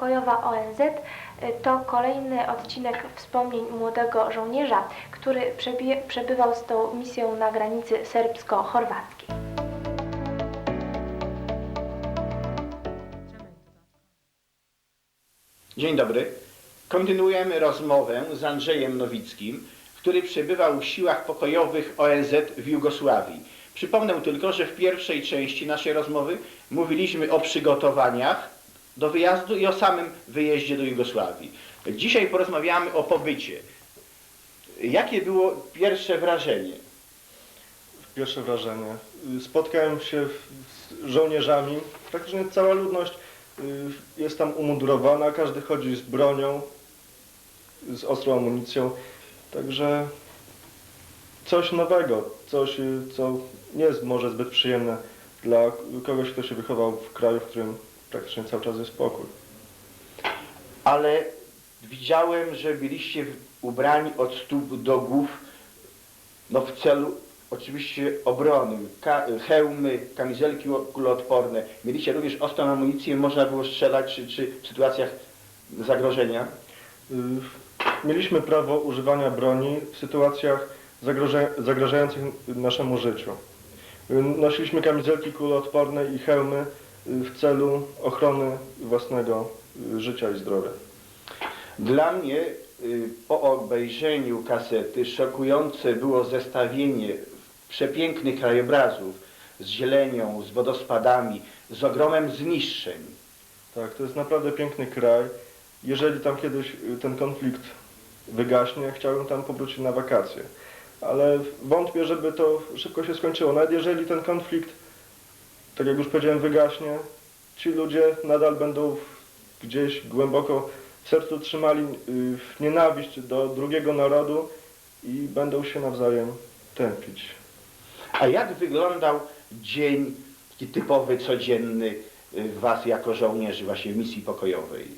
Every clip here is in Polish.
pokojowa ONZ y, to kolejny odcinek wspomnień młodego żołnierza, który przebywał z tą misją na granicy serbsko-chorwackiej. Dzień dobry. Kontynuujemy rozmowę z Andrzejem Nowickim, który przebywał w siłach pokojowych ONZ w Jugosławii. Przypomnę tylko, że w pierwszej części naszej rozmowy mówiliśmy o przygotowaniach do wyjazdu i o samym wyjeździe do Jugosławii. Dzisiaj porozmawiamy o pobycie. Jakie było pierwsze wrażenie? Pierwsze wrażenie. Spotkałem się z żołnierzami. Praktycznie cała ludność y, jest tam umundurowana, każdy chodzi z bronią, z ostrą amunicją. Także coś nowego, coś, y, co nie jest może zbyt przyjemne dla kogoś, kto się wychował w kraju, w którym praktycznie cały czas jest spokój. Ale widziałem, że byliście ubrani od stóp do głów no w celu oczywiście obrony. Ka hełmy, kamizelki kuloodporne. Mieliście również ostrą amunicję, można było strzelać czy, czy w sytuacjach zagrożenia. Y, Mieliśmy prawo używania broni w sytuacjach zagroże- zagrażających naszemu życiu. Y, Nosiliśmy kamizelki kuloodporne i hełmy w celu ochrony własnego y, życia i zdrowia. Dla mnie y, po obejrzeniu kasety szokujące było zestawienie przepięknych krajobrazów z zielenią, z wodospadami, z ogromem zniszczeń. Tak, to jest naprawdę piękny kraj. Jeżeli tam kiedyś y, ten konflikt wygaśnie, chciałbym tam powrócić na wakacje. Ale wątpię, żeby to szybko się skończyło. Nawet jeżeli ten konflikt, tak jak już powiedziałem, wygaśnie, ci ludzie nadal będą gdzieś głęboko w sercu trzymali y, nienawiść do drugiego narodu i będą się nawzajem tępić. A jak wyglądał dzień taki typowy, codzienny y, Was jako żołnierzy właśnie w misji pokojowej?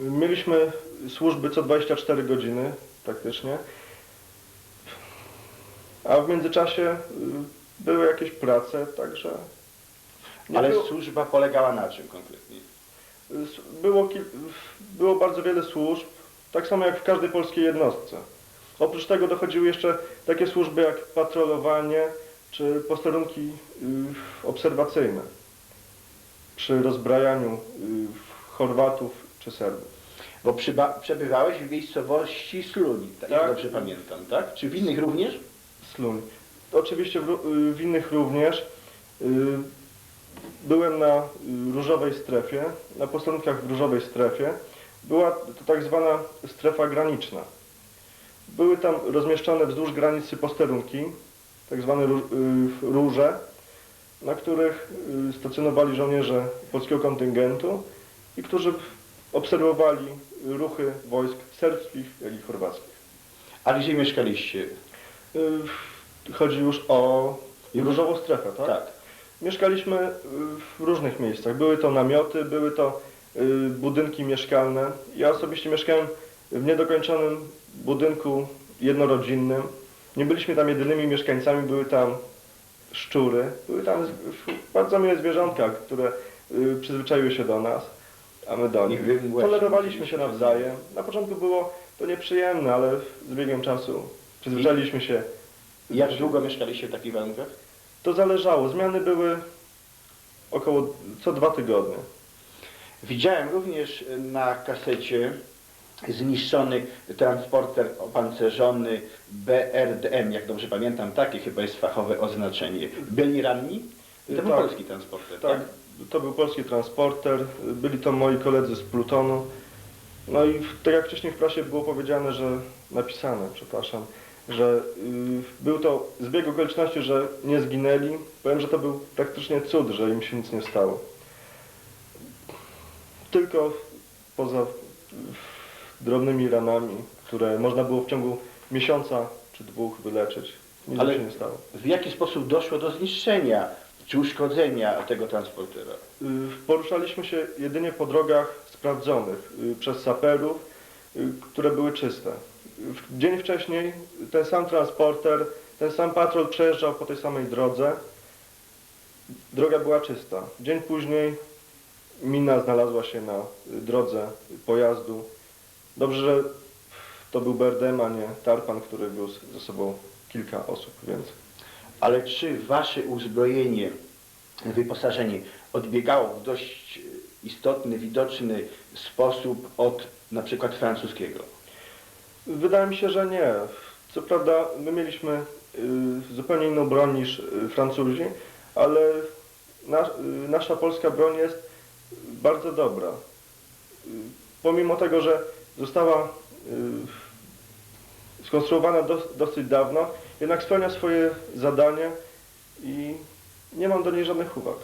Mieliśmy służby co 24 godziny praktycznie. A w międzyczasie y, były jakieś prace, także Ale było, służba polegała na czym konkretnie? było, kil- było bardzo wiele służb, tak samo jak w każdej polskiej jednostce. Oprócz tego dochodziły jeszcze takie służby jak patrolowanie czy posterunki y, obserwacyjne przy rozbrajaniu y, Chorwatów czy Serbów. Bo przebywałeś w miejscowości Sluni, tak, Tak. dobrze pamiętam, tak? Czy w innych również? Sluń. Oczywiście w, y, w innych również. Byłem na różowej strefie, na posterunkach w różowej strefie. Była to tak zwana strefa graniczna. Były tam rozmieszczone wzdłuż granicy posterunki, tak zwane y, róże, na których y, stacjonowali żołnierze polskiego kontyngentu i którzy obserwowali ruchy wojsk serbskich, jak i chorwackich. A gdzie mieszkaliście? Y, Chodzi już o różową strefę, tak? Tak. Mieszkaliśmy y, w różnych miejscach. Były to namioty, były to y, budynki mieszkalne. Ja osobiście mieszkałem w niedokończonym budynku jednorodzinnym. Nie byliśmy tam jedynymi mieszkańcami, były tam szczury, były tam bardzo miłe zwierzątka, które y, przyzwyczaiły się do nas, a my do nich. Tolerowaliśmy się nawzajem. Na początku było to nieprzyjemne, ale z biegiem czasu przyzwyczailiśmy się. Jak długo mieszkaliście w takich warunkach? To zależało. Zmiany były około co dwa tygodnie. Widziałem również na kasecie zniszczony transporter opancerzony BRDM, jak dobrze pamiętam, takie chyba jest fachowe oznaczenie. Byli ranni? To był Tak. polski transporter, Tak, to był polski transporter, byli to moi koledzy z Plutonu. No i tak jak wcześniej w prasie było powiedziane, że napisane, przepraszam, że y, był to zbieg okoliczności, że nie zginęli. Powiem, że to był praktycznie cud, że im się nic nie stało. Tylko poza y, drobnymi ranami, które można było w ciągu miesiąca czy dwóch wyleczyć. Nic Ale- się nie stało. W jaki sposób doszło do zniszczenia czy uszkodzenia tego transportera? Y, Poruszaliśmy się jedynie po drogach sprawdzonych y, przez saperów, y, które były czyste. Dzień wcześniej ten sam transporter, ten sam patrol przejeżdżał po tej samej drodze. Droga była czysta. Dzień później mina znalazła się na drodze pojazdu. Dobrze, że to był Berdem, a nie Tarpan, który wiózł ze sobą kilka osób, więc Ale czy wasze uzbrojenie, wyposażenie odbiegało w dość istotny, widoczny sposób od na przykład francuskiego? Wydaje mi się, że nie. Co prawda my mieliśmy y, zupełnie inną broń niż y, Francuzi, ale y, nasza polska broń jest bardzo dobra. Pomimo tego, że została skonstruowana dos, dosyć dawno, jednak spełnia swoje zadanie i nie mam do niej żadnych uwag.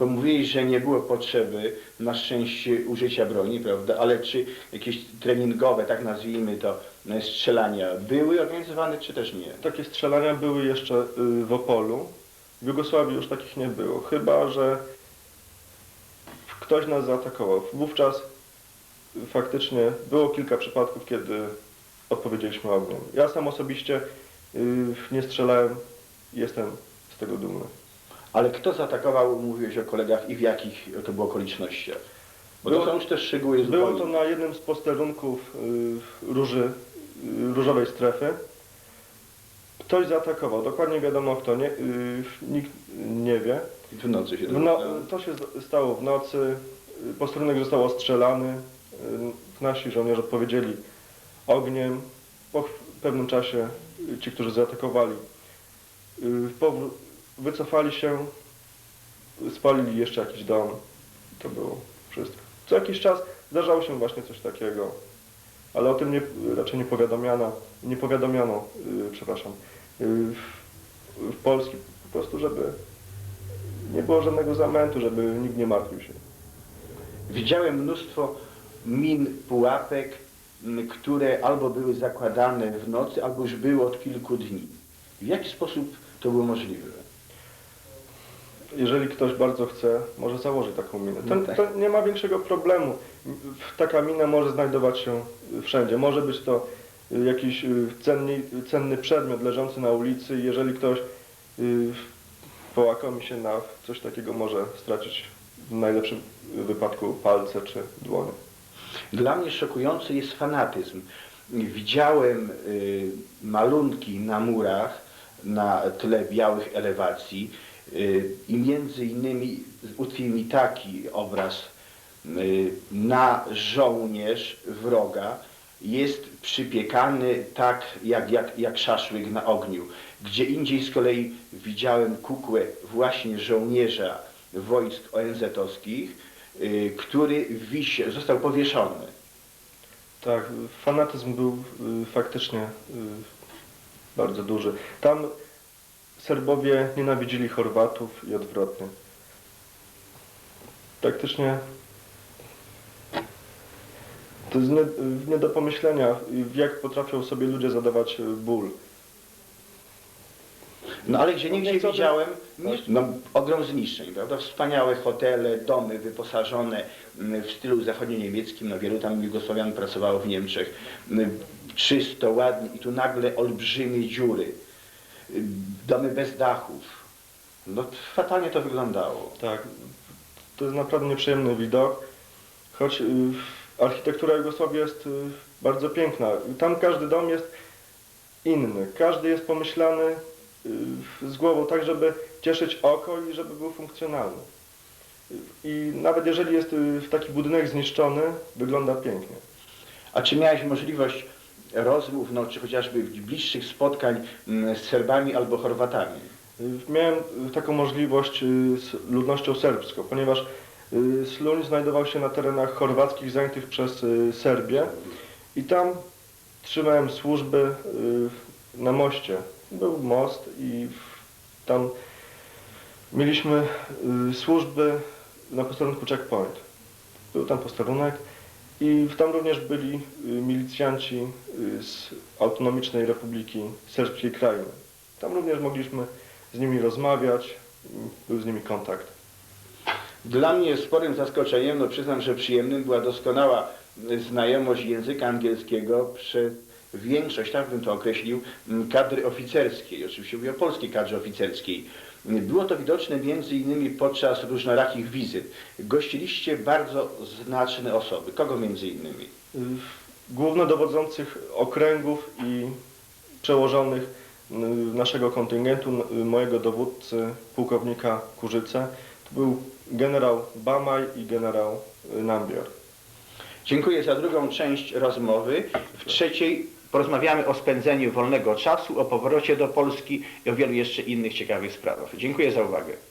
Bo mówili, że nie było potrzeby na szczęście użycia broni, prawda? Ale czy jakieś treningowe, tak nazwijmy to, e, strzelania były organizowane, czy też nie? Takie strzelania były jeszcze y, w Opolu. W Jugosławii już takich nie było. Chyba, że ktoś nas zaatakował. Wówczas faktycznie było kilka przypadków, kiedy odpowiedzieliśmy ogniem. Ja sam osobiście y, nie strzelałem jestem z tego dumny. Ale kto zaatakował, mówiłeś o kolegach i w jakich to było okolicznościach? Bo Było- to są już też szczegóły z Było to na jednym z posterunków y, róży, y, różowej strefy. Ktoś zaatakował, dokładnie wiadomo kto, nie, y, nikt nie wie. W nocy się W no, to się stało w nocy, posterunek został ostrzelany, y, nasi żołnierze odpowiedzieli ogniem. Po pewnym czasie ci, którzy zaatakowali, y, powró- wycofali się, spalili jeszcze jakiś dom. To było wszystko. Co jakiś czas zdarzało się właśnie coś takiego, ale o tym nie, raczej nie powiadomiano, nie powiadomiono, y, przepraszam, y, w, w Polski po prostu, żeby nie było żadnego zamętu, żeby nikt nie martwił się. Widziałem mnóstwo min, pułapek, które albo były zakładane w nocy, albo już były od kilku dni. W jaki sposób to było możliwe? Jeżeli ktoś bardzo chce, może założyć taką minę. To, No tak. to nie ma większego problemu. Taka mina może znajdować się wszędzie. Może być to jakiś y, cenny, cenny przedmiot leżący na ulicy. Jeżeli ktoś y, połakomi się na coś takiego, może stracić w najlepszym wypadku palce czy dłonie. Dla mnie szokujący jest fanatyzm. Widziałem y, malunki na murach na tle białych elewacji i między innymi utkwił mi taki obraz y, na żołnierz wroga jest przypiekany tak jak, jak, jak szaszłyk na ogniu. Gdzie indziej z kolei widziałem kukłę właśnie żołnierza wojsk ONZ-owskich, y, który wisi, został powieszony. Tak, fanatyzm był y, faktycznie y, bardzo duży. Tam Serbowie nienawidzili Chorwatów i odwrotnie. Praktycznie to jest nie, nie do pomyślenia, jak potrafią sobie ludzie zadawać y, ból. No ale gdzie niegdzie Co by- widziałem nie, no, ogrom zniszczeń, prawda? Wspaniałe hotele, domy wyposażone mm, w stylu zachodnio-niemieckim, no wielu tam Jugosławian pracowało w Niemczech, Mm, czysto, ładnie i tu nagle olbrzymie dziury, domy bez dachów. No fatalnie to wyglądało. Tak, to jest naprawdę nieprzyjemny widok, choć y, architektura Jugosławii jest y, bardzo piękna. Tam każdy dom jest inny, każdy jest pomyślany y, z głową tak, żeby cieszyć oko i żeby był funkcjonalny. Y, I nawet jeżeli jest y, taki budynek zniszczony, wygląda pięknie. A czy miałeś możliwość rozmów, no, czy chociażby bliższych spotkań mm, z Serbami albo Chorwatami? Miałem taką możliwość y, z ludnością serbską, ponieważ y, Sluń znajdował się na terenach chorwackich zajętych przez y, Serbię i tam trzymałem służby na moście. Był most i tam mieliśmy służby na posterunku checkpoint. Był tam posterunek i tam również byli y, milicjanci y, z Autonomicznej Republiki Serbskiej Krajiny. Tam również mogliśmy z nimi rozmawiać, był z nimi kontakt. Dla mnie sporym zaskoczeniem, no przyznam, że przyjemnym, była doskonała znajomość języka angielskiego przez większość, tak bym to określił, kadry oficerskiej. Oczywiście mówię o polskiej kadrze oficerskiej. Było to widoczne między innymi podczas różnorakich wizyt. Gościliście bardzo znaczne osoby. Kogo między innymi? Głównodowodzących okręgów i przełożonych y, naszego kontyngentu, mojego dowódcy, pułkownika Kurzyce, to był generał Bamaj i generał y, Nambior. Dziękuję za drugą część rozmowy. W trzeciej porozmawiamy o spędzeniu wolnego czasu, o powrocie do Polski i o wielu jeszcze innych ciekawych sprawach. Dziękuję za uwagę.